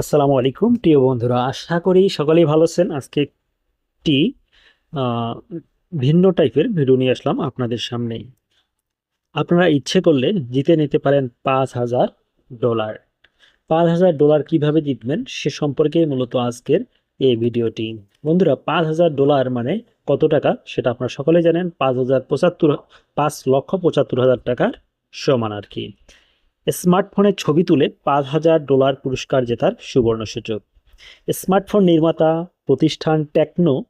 আসসালামু আলাইকুম, প্রিয় বন্ধুরা। আশা করি সকলেই ভালো আছেন। আজকে একটি ভিন্ন টাইপের ভিডিও নিয়ে আসলাম আপনাদের সামনে। আপনারা ইচ্ছে করলে জিতে নিতে পারেন পাঁচ হাজার ডলার। পাঁচ হাজার ডলার কীভাবে জিতবেন সে সম্পর্কে মূলত আজকের এই ভিডিওটি। বন্ধুরা, পাঁচ হাজার ডলার মানে কত টাকা সেটা আপনারা সকলে জানেন। পাঁচ হাজার পঁচাত্তর, পাঁচ লক্ষ পঁচাত্তর হাজার টাকার সমান আর কি। স্মার্টফোনের ছবি তুলে পাঁচ হাজার ডলার পুরস্কার জেতার সুবর্ণ সুযোগ। স্মার্টফোন নির্মাতা, প্রতিষ্ঠান টেকনো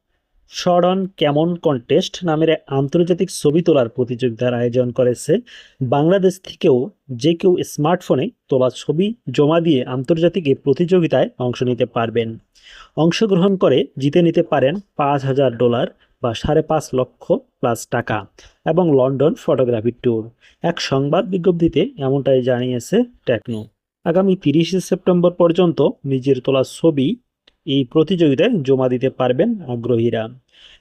শরন ক্যামন কন্টেস্ট নামের আন্তর্জাতিক ছবি তোলার প্রতিযোগিতার আয়োজন করেছে। বাংলাদেশ থেকেও যে কেউ স্মার্টফোনে তোলা ছবি জমা দিয়ে আন্তর্জাতিক এই প্রতিযোগিতায় অংশ নিতে পারবেন। অংশগ্রহণ করে জিতে নিতে পারেন পাঁচ হাজার ডলার বা সাড়ে পাঁচ লক্ষ প্লাস টাকা এবং লন্ডন ফটোগ্রাফি ট্যুর এক সংবাদ বিজ্ঞপ্তিতে এমনটাই জানিয়েছে টেকনো আগামী তিরিশে সেপ্টেম্বর পর্যন্ত নিজের তোলা ছবি এই প্রতিযোগিতায় জমা দিতে পারবেন আগ্রহীরা।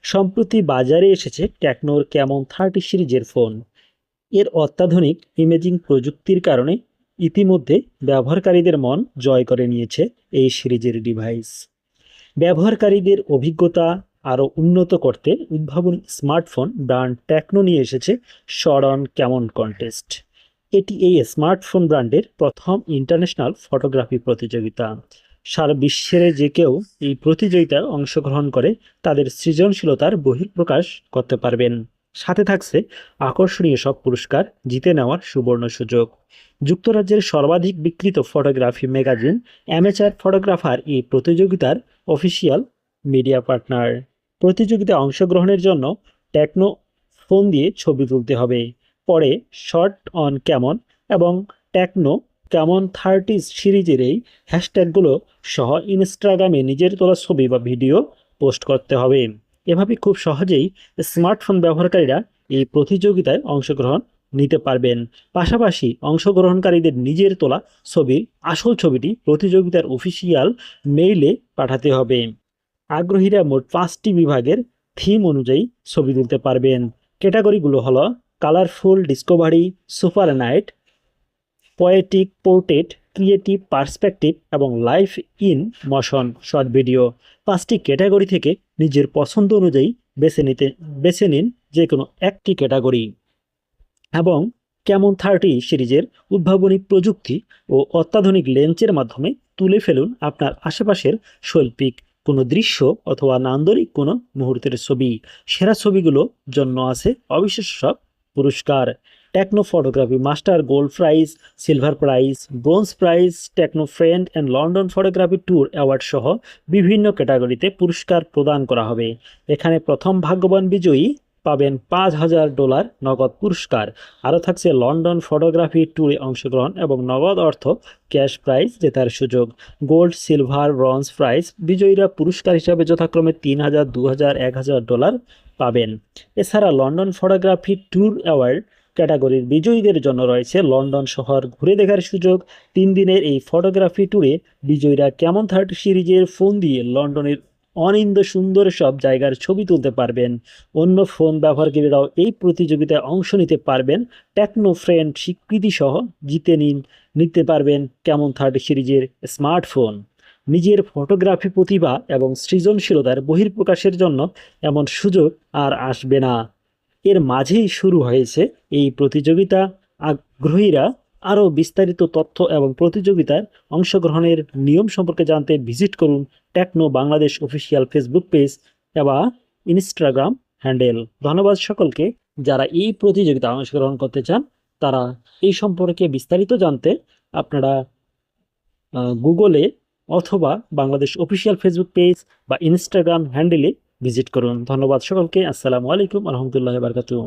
সম্প্রতি বাজারে এসেছে টেকনোর ক্যামন থার্টি সিরিজের ফোন এর অত্যাধুনিক ইমেজিং প্রযুক্তির কারণে ইতিমধ্যে ব্যবহারকারীদের মন জয় করে নিয়েছে এই সিরিজের ডিভাইস ব্যবহারকারীদের অভিজ্ঞতা আরও উন্নত করতে উদ্ভাবনী স্মার্টফোন ব্র্যান্ড টেকনো নিয়ে এসেছে শরন ক্যামন কন্টেস্ট। এটি এই স্মার্টফোন ব্র্যান্ডের প্রথম ইন্টারন্যাশনাল ফটোগ্রাফি প্রতিযোগিতা। সারা বিশ্বের যে কেউ এই প্রতিযোগিতায় অংশগ্রহণ করে, তাদের সৃজনশীলতার বহিঃপ্রকাশ করতে পারবেন। সাথে থাকছে আকর্ষণীয় সব পুরস্কার, জিতে নেওয়ার সুবর্ণ সুযোগ। যুক্তরাজ্যের সর্বাধিক বিক্রিত ফটোগ্রাফি ম্যাগাজিন অ্যামেচার ফটোগ্রাফার এই প্রতিযোগিতার অফিসিয়াল মিডিয়া পার্টনার। প্রতিযোগিতায় অংশগ্রহণের জন্য টেকনো ফোন দিয়ে ছবি তুলতে হবে। পরে শর্ট অন কেমন এবং টেকনো কেমন থার্টি সিরিজের এই হ্যাশট্যাগুলো সহ ইনস্টাগ্রামে নিজের তোলা ছবি বা ভিডিও পোস্ট করতে হবে। এভাবে খুব সহজেই স্মার্টফোন ব্যবহারকারীরা এই প্রতিযোগিতায় অংশগ্রহণ নিতে পারবেন। পাশাপাশি অংশগ্রহণকারীদের নিজের তোলা ছবির আসল ছবিটি প্রতিযোগিতার অফিসিয়াল মেইলে পাঠাতে হবে। আগ্রহীরা মোট পাঁচটি বিভাগের থিম অনুযায়ী ছবি তুলতে পারবেন। ক্যাটাগরিগুলো হলো colourful discovery super night poetic portrait creative perspective এবং life in motion short video পাঁচটি ক্যাটাগরি থেকে নিজের পছন্দ অনুযায়ী বেছে নিতে, বেছে নিন যে কোনো একটি ক্যাটাগরি। এবং কেমন থার্টি সিরিজের উদ্ভাবনী প্রযুক্তি ও অত্যাধুনিক লেন্সের মাধ্যমে তুলে ফেলুন আপনার আশেপাশের শৈল্পিক। কোনো দৃশ্য অথবা নান্দরিক কোনো মুহূর্তের ছবি। সেরা ছবিগুলো জন্য আছে অবিশ্বাস্য সব পুরস্কার। Tecno photography master gold prize silver prize bronze prize Tecno friend and London photography tour award সহ বিভিন্ন ক্যাটাগরিতে পুরস্কার প্রদান করা হবে। এখানে প্রথম ভাগ্যবান বিজয়ী পাবেন পাঁচ হাজার ডলার নগদ পুরস্কার। আরও থাকছে লন্ডন ফটোগ্রাফি ট্যুরে অংশগ্রহণ এবং নগদ অর্থ ক্যাশ প্রাইজ জেতার সুযোগ। গোল্ড, সিলভার, ব্রঞ্জ প্রাইজ বিজয়ীরা পুরস্কার হিসাবে যথাক্রমে তিন হাজার দু হাজার এক হাজার ডলার পাবেন। এছাড়া লন্ডন ফটোগ্রাফি ট্যুর অ্যাওয়ার্ড ক্যাটাগরির বিজয়ীদের জন্য রয়েছে লন্ডন শহর ঘুরে দেখার সুযোগ। তিন দিনের এই ফটোগ্রাফি ট্যুরে বিজয়ীরা কেমন থার্টি সিরিজের ফোন দিয়ে লন্ডনের অনিন্দ সুন্দর সব জায়গার ছবি তুলতে পারবেন। অন্য ফোন ব্যবহারকারীরাও এই প্রতিযোগিতায় অংশ নিতে পারবেন। টেকনো ফ্রেন্ড স্বীকৃতি সহ জিতে নিন, নিতে পারবেন কেমন থার্টি সিরিজের স্মার্টফোন। নিজের ফটোগ্রাফি প্রতিভা এবং সৃজনশীলতার বহির্প্রকাশের জন্য এমন সুযোগ আর আসবে না। এর মাঝেই শুরু হয়েছে এই প্রতিযোগিতা। আগ্রহীরা আরও বিস্তারিত তথ্য এবং প্রতিযোগিতার অংশগ্রহণের নিয়ম সম্পর্কে জানতে ভিজিট করুন Tecno Bangladesh official Facebook page এবং ইনস্টাগ্রাম হ্যান্ডেল। ধন্যবাদ সকলকে। যারা এই প্রতিযোগিতায় অংশগ্রহণ করতে চান, তারা এই সম্পর্কে বিস্তারিত জানতে আপনারা গুগলে অথবা বাংলাদেশ অফিসিয়াল ফেসবুক পেজ বা ইনস্টাগ্রাম হ্যান্ডেলে ভিজিট করুন। ধন্যবাদ সকলকে। আসসালামু আলাইকুম। রহমতুল্লাহ বারকাতুহ।